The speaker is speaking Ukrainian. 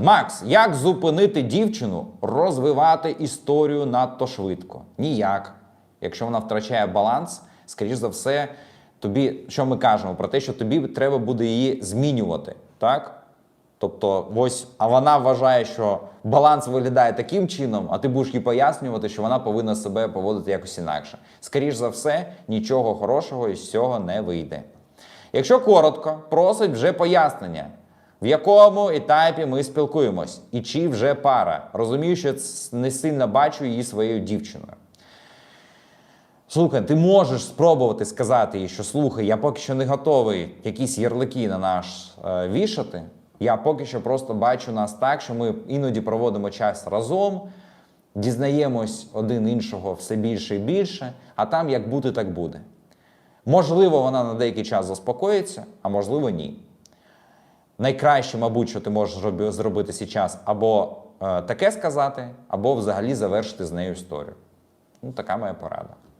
Макс, як зупинити дівчину розвивати історію надто швидко? Ніяк. Якщо вона втрачає баланс, скоріш за все, тобі, що ми кажемо про те, що тобі треба буде її змінювати, так? Тобто, ось, а вона вважає, що баланс виглядає таким чином, а ти будеш їй пояснювати, що вона повинна себе поводити якось інакше. Скоріш за все, нічого хорошого із цього не вийде. Якщо коротко, просить вже пояснення, в якому етапі ми спілкуємось і чи вже пара. Розумію, що не сильно бачу її своєю дівчиною. Слухай, ти можеш спробувати сказати їй, що слухай, я поки що не готовий якісь ярлики на наш е, вішати. Я поки що просто бачу нас так, що ми іноді проводимо час разом, дізнаємось один іншого все більше і більше, а там як бути, так буде. Можливо, вона на деякий час заспокоїться, а можливо, ні. Найкраще, мабуть, що ти можеш зробити зараз, або е, таке сказати, або взагалі завершити з нею історію. Ну, така моя порада.